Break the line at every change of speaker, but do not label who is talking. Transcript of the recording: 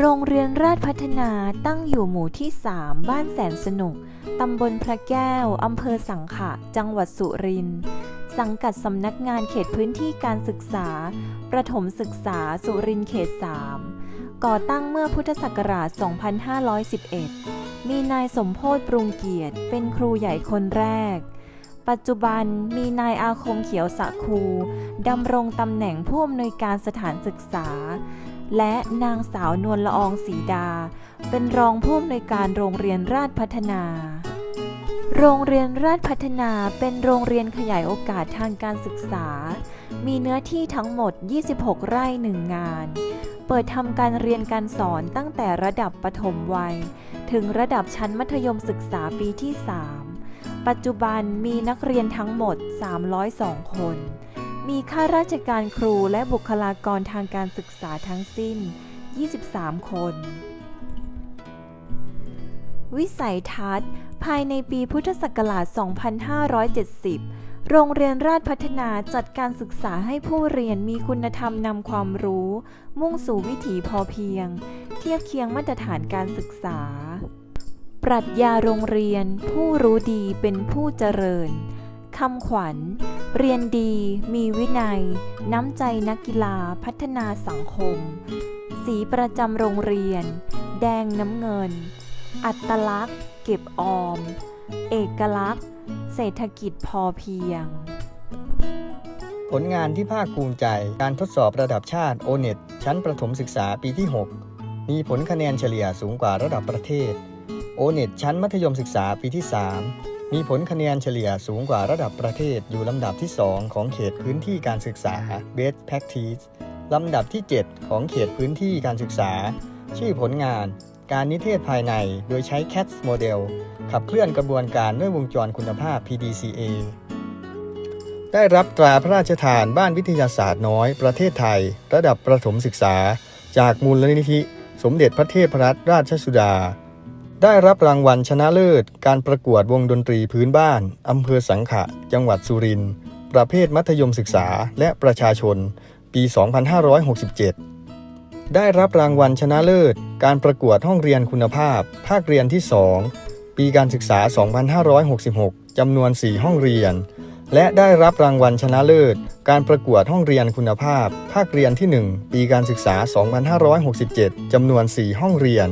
โรงเรียนราชพัฒนาตั้งอยู่หมู่ที่ 3 บ้านแสนสนุก ตำบลพระแก้ว อำเภอสังขะ จังหวัดสุรินทร์ สังกัดสำนักงานเขตพื้นที่การศึกษา ประถมศึกษาสุรินทร์เขต 3 ก่อตั้งเมื่อพุทธศักราช 2511 มีนายสมโพธปรุงเกียรติเป็นครูใหญ่คนแรก ปัจจุบันมีนายอาคมเขียวสะคูดำรงตำแหน่งผู้อำนวยการสถานศึกษา และนางสาวนวลละอองสีดา เป็นรองผู้อำนวยการโรงเรียนราชพัฒนา โรงเรียนราชพัฒนาเป็นโรงเรียนขยายโอกาสทางการศึกษา มีเนื้อที่ทั้งหมด 26 ไร่หนึ่งงาน เปิดทำการเรียนการสอนตั้งแต่ระดับปฐมวัย ถึงระดับชั้นมัธยมศึกษาปีที่ 3 ปัจจุบันมีนักเรียนทั้งหมด 302 คน มีข้าราชการครูและบุคลากรทางการศึกษาทั้งสิ้น 23 คน วิสัยทัศน์ ภายในปีพุทธศักราช 2570 โรงเรียนราชพัฒนาจัดการศึกษาให้ผู้เรียนมีคุณธรรมนำความรู้ มุ่งสู่วิถีพอเพียง เทียบเคียงมาตรฐานการศึกษา ปรัชญาโรงเรียน ผู้รู้ดีเป็นผู้เจริญคำขวัญ เรียนดี มีวินัย น้ำใจนักกีฬาพัฒนาสังคม สีประจำโรงเรียน แดงน้ำเงิน อัตลักษณ์ เก็บออม เอกลักษณ์ เศรษฐกิจพอเพียง
ผลงานที่ภาคภูมิใจการทดสอบระดับชาติ o n e t ชั้นประถมศึกษาปีที่ 6 มีผลคะแนนเฉลี่ยสูงกว่าระดับประเทศ o n e t ชั้นมัธยมศึกษาปีที่ 3 มีผลคะแนนเฉลี่ยสูงกว่าระดับประเทศอยู่ลำดับที่ 2 ของเขตพื้นที่การศึกษา Best Practice ลำดับที่ 7 ของเขตพื้นที่การศึกษา ชื่อผลงาน การนิเทศภายในโดยใช้ CATS Model ขับเคลื่อนกระบวนการด้วยวงจรคุณภาพ PDCA ได้รับตราพระราชทานบ้านวิทยาศาสตร์น้อยประเทศไทย ระดับประถมศึกษา จากมูลนิธิ สมเด็จพระเทพรัตนราชสุดา ได้รับรางวัลชนะเลิศ การประกวดวงดนตรีพื้นบ้านอำเภอสังขะ จังหวัดสุรินทร์ประเภทมัธยมศึกษาและประชาชน ปี 2567 ได้รับรางวัลชนะเลิศ การประกวดห้องเรียนคุณภาพ ภาคเรียนที่ 2 ปีการศึกษา 2566 จำนวน 4 ห้องเรียน และได้รับรางวัลชนะเลิศ การประกวดห้องเรียนคุณภาพ ภาคเรียนที่ 1 ปีการศึกษา 2567 จำนวน 4 ห้องเรียน